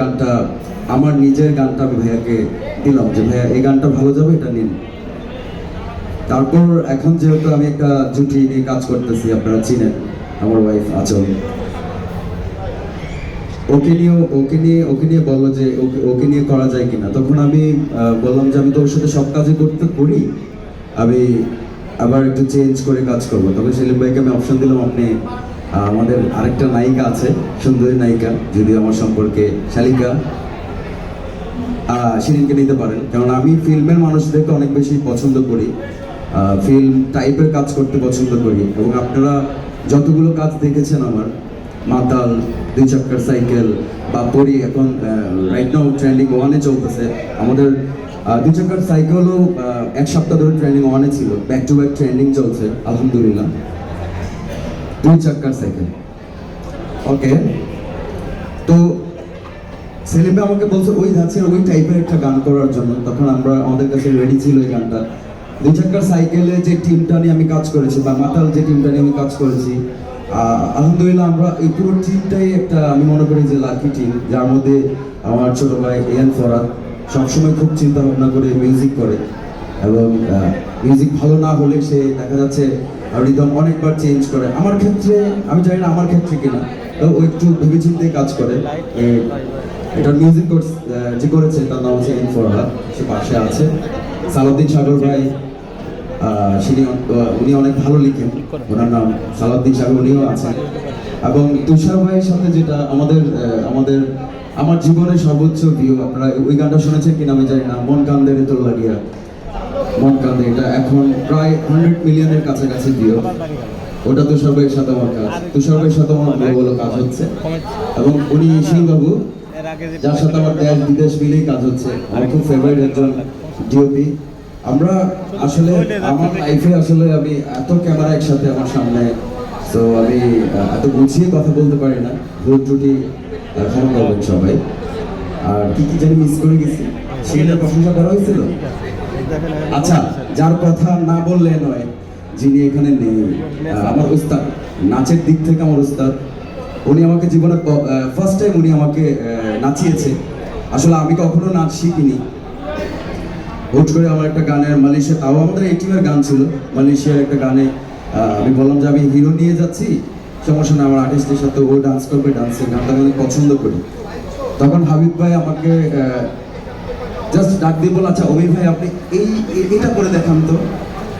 গানটা, আমার নিজের গানটা আমি ভাইয়াকে দিলাম যে, ভাইয়া, এই গানটা ভালো যাবে? এটা নিন। তারপর এখন যেহেতু আমি একটা জুটি নিয়ে কাজ করতেছি, আপনারা চিনেন, আমার ওয়াইফ আচল ওকে নিয়ে ওকে নিয়ে ওকে নিয়ে বলল যে, ওকে নিয়ে করা যায় কিনা। তখন আমি বললাম যে, আমি তো ওর সাথে সব কাজই করতে করি। আমি আবার একটু চেঞ্জ করে কাজ করব। তবে সেলিম ভাইকে আমি অপশন দিলাম, আপনি আমাদের আরেকটা নায়িকা আছে, সুন্দরী নায়িকা, যদিও আমার সম্পর্কে শালিকা। শিরিনকে নিতে পারেন, কারণ আমি ফিল্মের মানুষদেরকে অনেক বেশি পছন্দ করি। ফিল্ম টাইপের কাজ করতে পছন্দ করি, এবং আপনারা যতগুলো কাজ দেখেছেন আমার, মাতাল, দুই চাক্কার সাইকেল, বা পরি এখন রাইট নাও ট্রেন্ডিং ওয়ানে চলতেছে। আমাদের দুই চাক্কার সাইকেলও এক সপ্তাহ ধরে ট্রেন্ডিং ওয়ানে ছিল ব্যাক টু ব্যাক ট্রেন্ডিং চলছে, আলহামদুলিল্লাহ। দুই চাক্কার সাইকেল। ওকে? তো সেলিম আমাকে বলছে, ওই ধাঁচের ওই টাইপের একটা গান করার জন্য। তখন আমরা, আমাদের কাছে রেডি ছিল এই গানটা। দুই চাকার সাইকেলে যে টিমটা নিয়ে আমি কাজ করেছি, বা মাতাল যে টিমটা নিয়ে আমি কাজ করেছি আলহামদুলিল্লাহ আমরা এই পুরো টিমটাই একটা, আমি মনে করি যে লাকি টিম যার মধ্যে আমার ছোট ভাই এন ফরাদ সবসময় খুব চিন্তা ভাবনা করে মিউজিক করে। এবং মিউজিক ভালো না হলে সে দেখা যাচ্ছে রিদম অনেকবার চেঞ্জ করে। আমার ক্ষেত্রে আমি জানি না আমার ক্ষেত্রে কিনা তো ও একটু ভেবেচিন্তে কাজ করে। এ, এটার মিউজিক যে করেছে তার নাম হচ্ছে এন সে পাশে আছে। সালাউদ্দিন সাগর ভাই তিনি উনি অনেক ভালো লিখেন। ওনার নাম সালাউদ্দিন সাগর উনিও আছেন। এবং তুষার ভাইয়ের সাথে যেটা আমাদের আমাদের আমার জীবনের সর্বোচ্চ ভিউ আপনারা ওই গানটা শুনেছেন কিনা আমি জানি না। মন কান্দে রে তোর লাগিয়া। কান্দে এটা এখন প্রায় হান্ড্রেড মিলিয়নের কাছাকাছি ভিউ ওটা তুষার ভাইয়ের সাথে আমার কাজ। তুষার ভাইয়ের সাথে আমার ভালো কাজ হচ্ছে। এবং উনি সিং বাবু এর আগে যে যার সাথে আমার দেশ বিদেশ মিলেই কাজ হচ্ছে। আমার খুব ফেভারিট একজন ডিওপি আমরা আসলে, আমার লাইফে আসলে আমি এত ক্যামেরা একসাথে আমার সামনে তো আমি এত গুছিয়ে কথা বলতে পারি না। ভুল ত্রুটি ক্ষমা করবেন সবাই। আর কি কি জানি মিস করে গেছি। সেটার প্রশংসা করা হয়েছিল? আচ্ছা যার কথা না বললে নয় যিনি এখানে নেই আমার উস্তাদ নাচের দিক থেকে আমার উস্তাদ উনি আমাকে জীবনে ফার্স্ট টাইম উনি আমাকে নাচিয়েছে। আসলে আমি কখনো নাচ শিখিনি। হুট করে আমার একটা গানের মালয়েশিয়া তাও আমাদের এই টিমের গান ছিল মালয়েশিয়ার একটা গানে আমি বললাম যে আমি হিরো নিয়ে যাচ্ছি সমস্যা না আমার আর্টিস্টের সাথে ও ডান্স করবে ডান্সের গানটা আমি পছন্দ করি। তখন হাবিব ভাই আমাকে জাস্ট ডাক দিয়ে বল আচ্ছা অভি ভাই আপনি এই এটা করে দেখান তো।